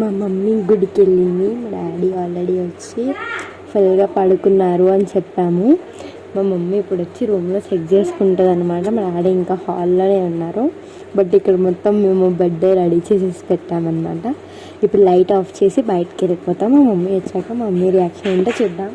మా మమ్మీ గుడికి వెళ్ళింది మా డాడీ ఆల్రెడీ వచ్చి ఫుల్గా పడుకున్నారు అని చెప్పాము. మా మమ్మీ ఇప్పుడు వచ్చి రూమ్లో సెట్ చేసుకుంటుంది అనమాట మా డాడీ ఇంకా హాల్లోనే ఉన్నారు. బట్ ఇక్కడ మొత్తం మేము బెడ్ రెడీ చేసేసి పెట్టామన్నమాట. ఇప్పుడు లైట్ ఆఫ్ చేసి బయటకు వెళ్ళిపోతాం మా మమ్మీ వచ్చాక మా మమ్మీ రియాక్షన్ ఏంటో చూద్దాం.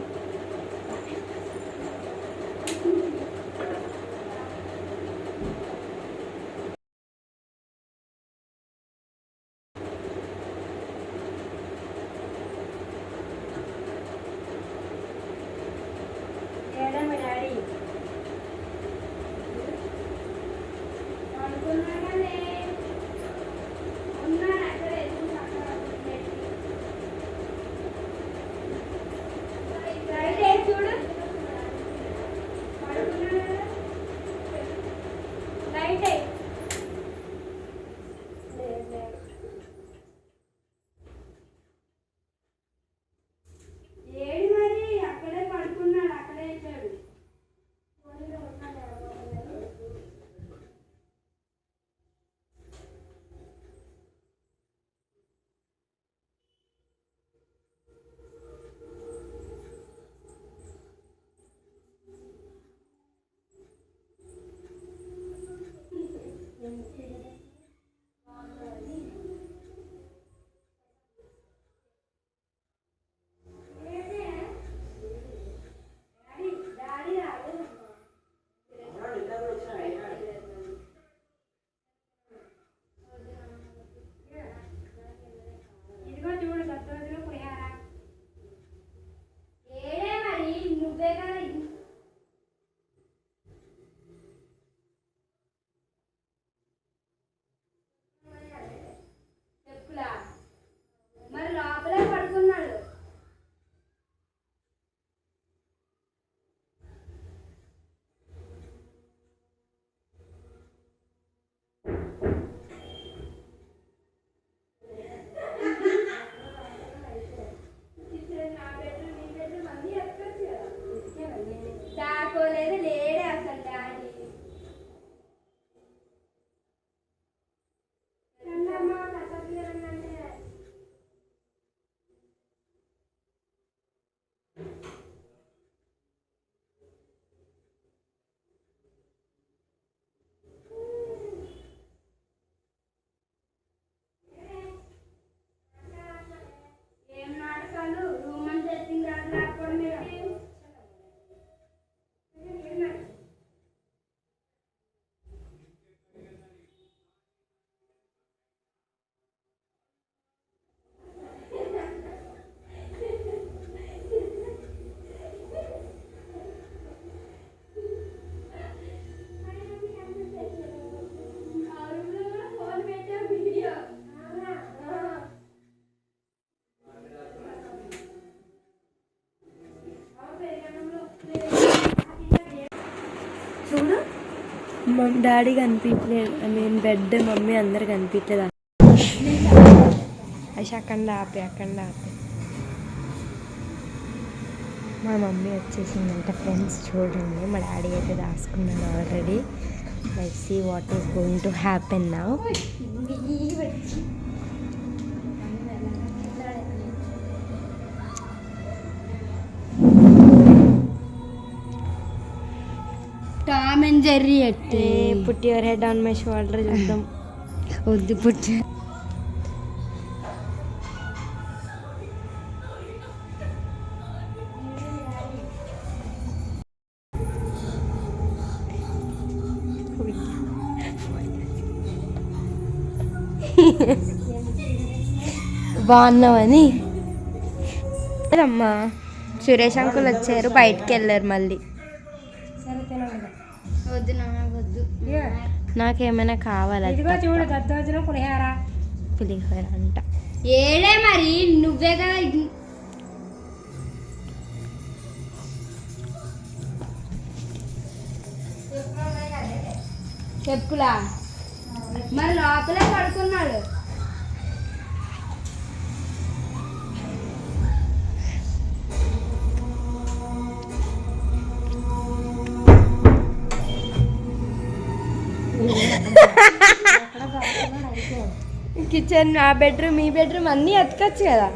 మా డాడీ కనిపించలేదు ఐ మీన్ బెడ్ మమ్మీ అందరు కనిపించలేదు ఐషా అక్కడ ఆపి అక్కడ ఆపి. మా మమ్మీ వచ్చేసిందంట ఫ్రెండ్స్ చూడండి. మా డాడీ అయితే దాచుకున్నాను already like see what is going to happen నా జెర్రీ ఎట్టే put your head on my shoulder చూద్దాం. వద్దు పుట్టి బాగున్నావని? అమ్మా సురేష్ అంకుల్ వచ్చారు బయటికి వెళ్ళారు మళ్ళీ. వద్దు నా వద్దు. నాకేమైనా కావాలి ఇదిగో. చూడు దద్దోజనం పులిహార. పులిహోర అంట. ఏడే మరి? నువ్వే కదా ఇది- చెప్పులా? మరి లోపలే పడుకున్నాడు. కిచెన్ ఆ బెడ్రూమ్ ఈ బెడ్రూమ్ అన్నీ ఎత్తుకొచ్చు కదా.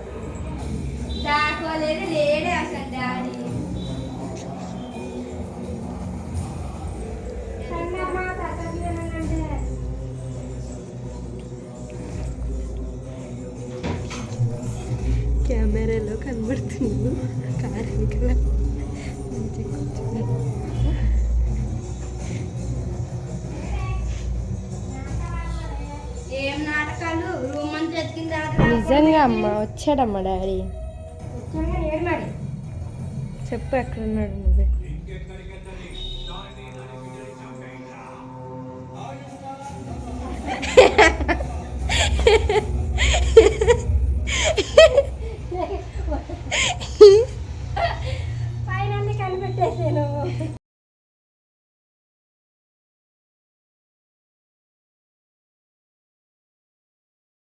కెమెరాలో కనబడుతుంది. కారు వెనకాల. నిజంగా అమ్మ వచ్చాడమ్మ డాడీ. చెప్పు ఎక్కడున్నాడు?